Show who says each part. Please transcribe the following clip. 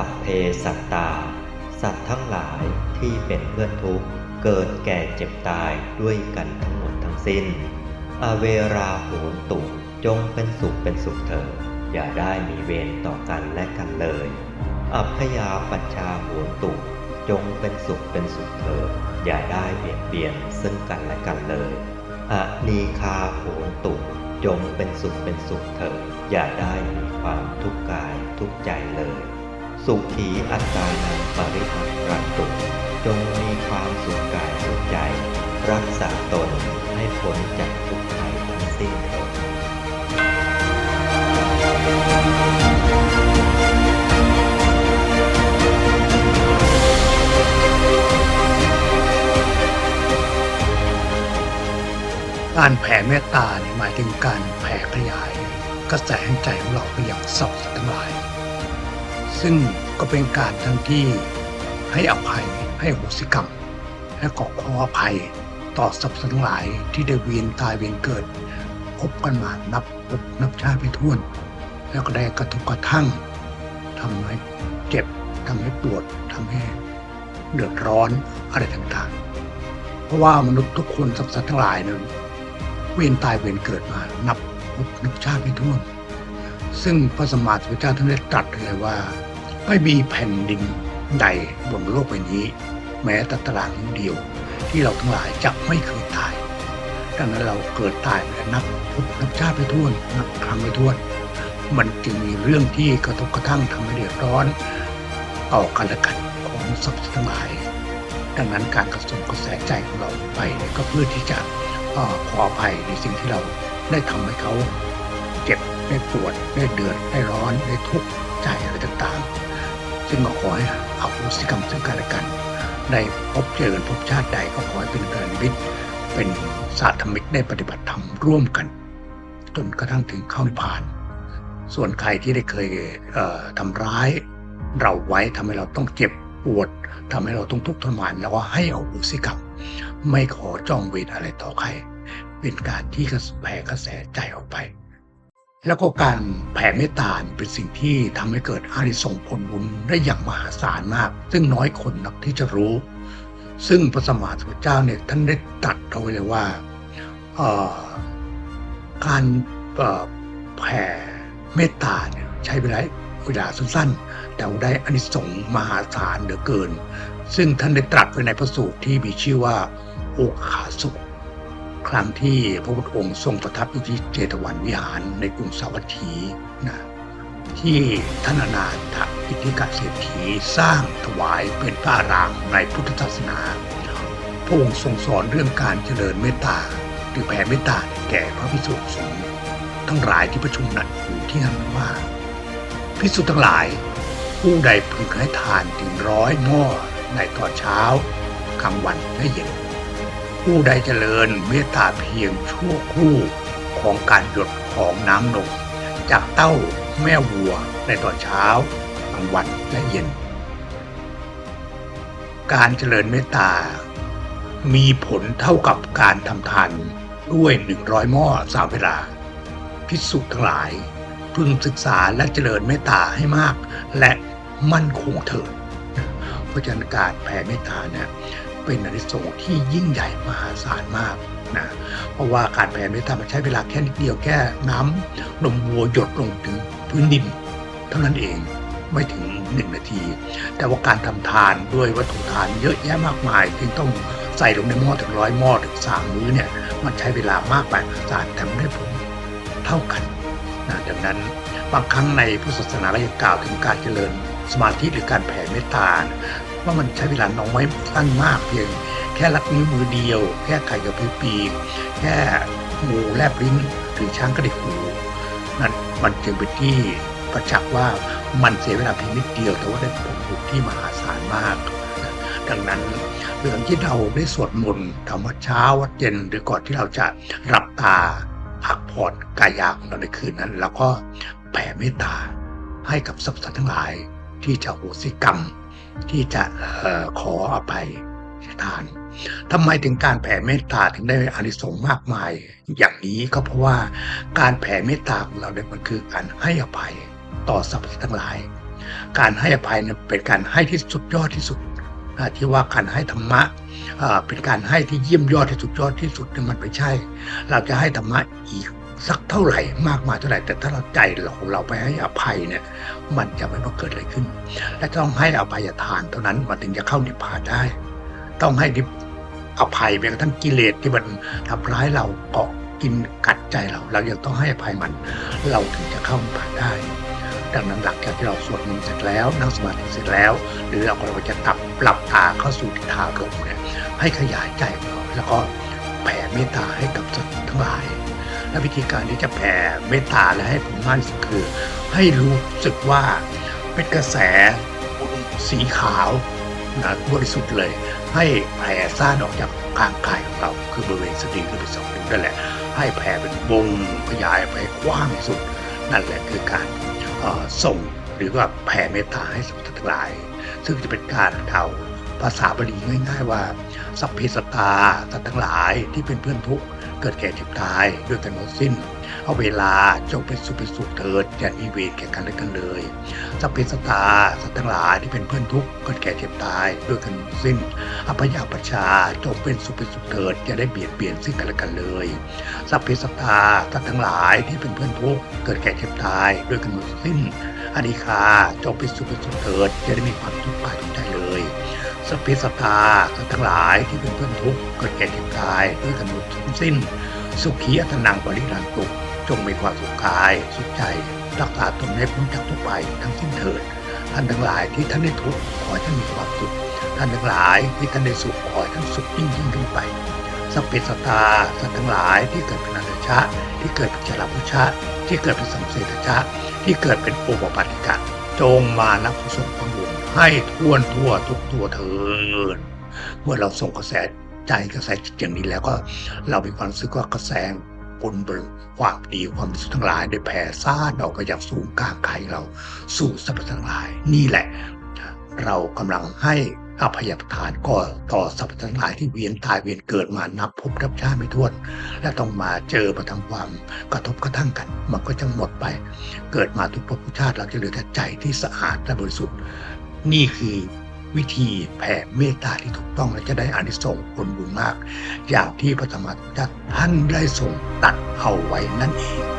Speaker 1: สัพเพสัตตา สัตว์ทั้งหลายที่เป็นเพื่อนทุกข์เกิดแก่เจ็บตายด้วยกันทั้งหมดทั้งสิ้น อเวราโหนตุจงเป็นสุขเป็นสุขเถิดอย่าได้มีเวรต่อกันและกันเลย อัพยาปัชชาโหนตุจงเป็นสุขเป็นสุขเถิดอย่าได้เบียดเบียนซึ่งกันและกันเลยอนีคาโหนตุจงเป็นสุขเป็นสุขเถิดอย่าได้มีความทุกข์กายทุกข์ใจเล สุขีอัตตานังปริหันรันตุจงมีความสุขกายสุขใจ รักษาตนให้พ้นจากทุกข์ภัยทั้งสิ้นเถิด
Speaker 2: การแผ่เมตตาเนี่ยหมายถึงการแผ่ขยาย กระแสแห่งใจของเราไปยังสรรพสัตว์ทั้งหลาย ซึ่งก็เป็นการทั้งที่ให้อภัยให้โหสิกรรม และขอขออภัยต่อสรรพสัตว์ทั้งหลายที่ได้เวียนตายเวียนเกิด พบกันมานับพบนับชาติไปท่วน แล้วก็ได้กระทบกระทั่งทำให้เจ็บทำให้ปวดทำให้เดือดร้อนอะไรต่างๆ เพราะว่ามนุษย์ทุกคนสรรพสัตว์ทั้งหลายนั้นเวียนตายเวียนเกิดมานับพบนับชาติไม่วน ซึ่งพระสมมาสมพุทธเจ้าท่านได้ตรัสเลยว่า ไม่มีแผ่นดินใดบนโลกใบนี้ แม้แต่ตารางนิ้วเดียว ที่เราทั้งหลายจะไม่เคยตายดังนั้นเราเกิดตายไปแล้วนับพบนับชาติไปทั่วนนับครั้งไปทั่วนมันจึงมีเรื่องที่กระทบกระทั่งทำให้เดือดร้อนต่อกันและกันของสัตว์ทั้งหลาย ดังนั้นการกระส่งกระแสใจของเราไปก็เพื่อที่จะขออภัยในสิ่งที่เราได้ทำให้เขาเจ็บ ได้ปวดได้เดือดได้ร้อนได้ทุกข์ใจอะไรต่างๆ ซึ่งก็ขอให้เอโหสิกรรมซึ่งกันและกันได้พบเจอกันพบชาติใดก็ขอให้เป็นการนิมิตเป็นศาสตร์ธรรมิกได้ปฏิบัติธรรมร่วมกัน จนกระทั่งถึงเข้านิพพาน ส่วนใครที่ได้เคยเทำร้าย เราไว้ทำให้เราต้องเจ็บปวดทำให้เราต้องทุกข์ทรมานแล้วก็ให้เอโหสิกรรม ไม่ขอจองเวรอะไรต่อใคร เป็นการที่กระแผ่กระแสใจออกไป แล้วก็การแผ่เมตตาเป็นสิ่งที่ทำให้เกิดอานิสงส์ผลบุญได้อย่างมหาศาลมาก ซึ่งน้อยคนนักที่จะรู้ ซึ่งพระสมมาสมุทเจ้าเนี่ยท่านได้ตรัสเอาไว้เลยว่าการแผ่เมตตาเนี่ยใช้เวลาเวลาสั้นๆ แต่ได้อานิสงส์มหาศาลเหลือเกิน ซึ่งท่านได้ตรัสไว้ในพระสูตรที่มีชื่อว่าโอคาสุข ครั้งที่พระพุทธองค์ทรงประทับอยู่ที่เจตวันวิหารในกรุงสาวัตถีนะที่ท่านอนาถอิทธิกะเศรษฐีสร้างถวายเป็นพระารามในพุทธศาสนา พระองค์ทรงสอนเรื่องการเจริญเมตตาหรือแผ่เมตตาแก่พระภิกษุสงฆ์ทั้งหลายที่ประชุมนัดอยู่ที่นั่นว่าภิกษุทั้งหลาย ผู้ใดพึงให้ทานถึงร้อยหม้อในตอนเช้ากลางวันและเย็น ผู้ใดเจริญเมตตาเพียงชั่วครู่ของการหยดของน้ำนมจากเต้าแม่วัวในตอนเช้ากลางวันและเย็น การเจริญเมตตา มีผลเท่ากับการทำทานด้วยหนึ่งร้อยหม้อสามเวลา พิสุทั้งหลาย พึงศึกษาและเจริญเมตตาให้มาก และมั่นคงเถิดเพราะฉะนั้นการแผ่เมตตาเนี่ย เป็นอนิสงส์ที่ยิ่งใหญ่มหาศาลมากนะเพราะว่าการแผ่เมตตามันใช้เวลาแค่นิดเดียวแค่น้ำนมวัวหยดลงถึงพื้นดิน เท่านั้นเองไม่ถึงหนึ่งนาที แต่ว่าการทำทานด้วยวัตถุทานเยอะแยะมากมายจึงต้องใส่ลงในหม้อถึงร้อยหม้อถึงสามมื้อเนี่ยมันใช้เวลามากไปศาลแต่ไม่ได้ผลเท่ากันนะดังนั้น บางครั้งในพุทธศาสนาเราจะกล่าวถึงการเจริญสมาธิหรือการแผ่เมตตาว่ามันใช้เวลาน้อยสั้นมากเพียง แค่ลักนิ้วมือเดียว แค่ไข่กับพิปีกแค่งูแลบลิ้นหรือช้างกระดิกหูนั่นมันจึงเป็นที่ประจักษ์ว่ามันเสียเวลาเพียงนิดเดียว แต่ว่าได้ผลบุญที่มหาศาลมากดังนั้นเรื่องที่เราได้สวดมนต์ทำวัดเช้าวัดเย็นหรือก่อนที่เราจะหลับตาพักผ่อนกายาของเราในคืนนั้น แล้วก็ ผ่เมตตาให้กับสรรพสัตว์ทั้งหลายที่จะโหสิกรรม ที่จะออขออภัยทานทำไมถึงการแผ่เมตตาถึงได้อานิสงส์มากมาย อย่างนี้ก็เพราะว่าการแผ่เมตตาของเราเนี่ยมันคือการให้อภัยต่อสรรพสัตว์ทั้งหลาย การให้อภัยเนี่ยเป็นการให้ที่สุดยอดที่สุดที่ว่าการให้ธรรมะเป็นการให้ที่เยี่ยมยอดที่สุดยอดที่สุดเนี่ยมันไม่ใช่ เราจะให้ธรรมะอีก สักเท่าไหร่มากมายเท่าไหร่แต่ถ้าเราใจเราของเราไปให้อภัยเนี่ย มันจะไม่ว่าเกิดอะไรขึ้น และต้องให้อภัยทานเท่านั้นมันถึงจะเข้านิพพานได้ ต้องให้นิอภัยแม้กระทั่งกิเลสที่มันทำร้ายเราเกาะกินกัดใจเรา เรายังต้องให้อภัยมัน เราถึงจะเข้านิพพานได้ดังนั้นหลังจากที่เราสวดมนต์เสร็จแล้วนั่งสมาธิเสร็จแล้ว หรือเราก็เราจะตับหลับตาเข้าสู่ทิฏฐานลมเนี่ยให้ขยายใจของเราแล้วก็แผ่เมตตาให้กับสัตว์ทั้งหลาย และวิธีการที่จะแผ่เมตตาและให้ผลมากที่สุดคือ ให้รู้สึกว่าเป็นกระแสสีขาวนะบริสุทธิ์เลย ให้แผ่ซ่านออกจากกลางกายของเรา คือบริเวณสะดือคือเป็นสองนิ้วนั่นแหละ ให้แผ่เป็นวงขยายไปกว้างที่สุด นั่นแหละคือการส่งหรือว่าแผ่เมตตาให้สัตว์ทั้งหลาย ซึ่งจะเป็นการเท่าภาษาบาลีง่าย ๆ ว่า สัพเพสตตาสัตว์ทั้งหลายที่เป็นเพื่อนทุกข์ เกิดแก่เจ็บตายด้วยกันหมดสิ้น เอาเวลาจงเป็นสุขเป็นสุขเถิดอย่ามีเวรแก่กันและกันเลยสัพเพสตาสัตว์ทั้งหลายที่เป็นเพื่อนทุกข์เกิดแก่เจ็บตายด้วยกันหมดสิ้นอภยาปชชาจงเป็นสุขเป็นสุขเถิดอย่าได้เบียดเบียนซึ่งกันและกันเลยสัพเพสตาสัตว์ทั้งหลายที่เป็นเพื่อนทุกข์เกิดแก่เจ็บตายด้วยกันหมดสิ้นอนิคาจงเป็นสุขเป็นสุขเถิดอย่าได้มีความทุกข์กายทุกใจเลย สพเพสตาสัตว์ทั้งหลายที่เป็นเพื่อนทุกข์เกิดแก่เจ็บตายด้วยกันหมดสิ้น สุขีอัตนังบริรันตุจงมีความสุขกาย สุขใจ รักษาตนให้พ้นจากทุกภัยทั้งสิ้นเถิด ท่านทั้งหลายที่ท่านได้ทุกข์ขอให้ท่านมีความสุข ท่านทั้งหลายที่ท่านได้สุขขอให้ท่านสุขยิ่งยิ่งขึ้นไปสัพเพสตาสัตว์ทั้งหลายที่เกิดเป็นอนาชะที่เกิดเป็นจราพุชะที่เกิดเป็นสัมเสตชะที่เกิดเป็นโอปปัตติกะ จงมานับกุศลผ ให้ท่วนทั่วทุกตัวเถิดเมื่อเราส่งกระแสใจกระแสจิตอย่างนี้แล้วก็เรามีความรู้สึกว่ากระแสบุญบารความดีความดีทั้งหลายได้แผ่ซ่านออกไปจากสูงกลางกายเราสู่สรรพทั้งหลาย นี่แหละ เรากำลังให้อภัยทานก็ต่อสรรพทั้งหลายที่เวียนตายเวียนเกิดมานับพบนับชาติไม่ถ้วน และต้องมาเจอมาทำความกระทบกระทั่งกัน มันก็จะหมดไป เกิดมาทุกภพทุกชาติเราจะเหลือแต่ใจที่สะอาดและบริสุทธิ์ นี่คือวิธีแผ่เมตตาที่ถูกต้องและจะได้อานิสงส์ผลบุญมาก อย่างที่พระธรรมทัตท่านได้ทรงตัดเอาไว้นั่นเอง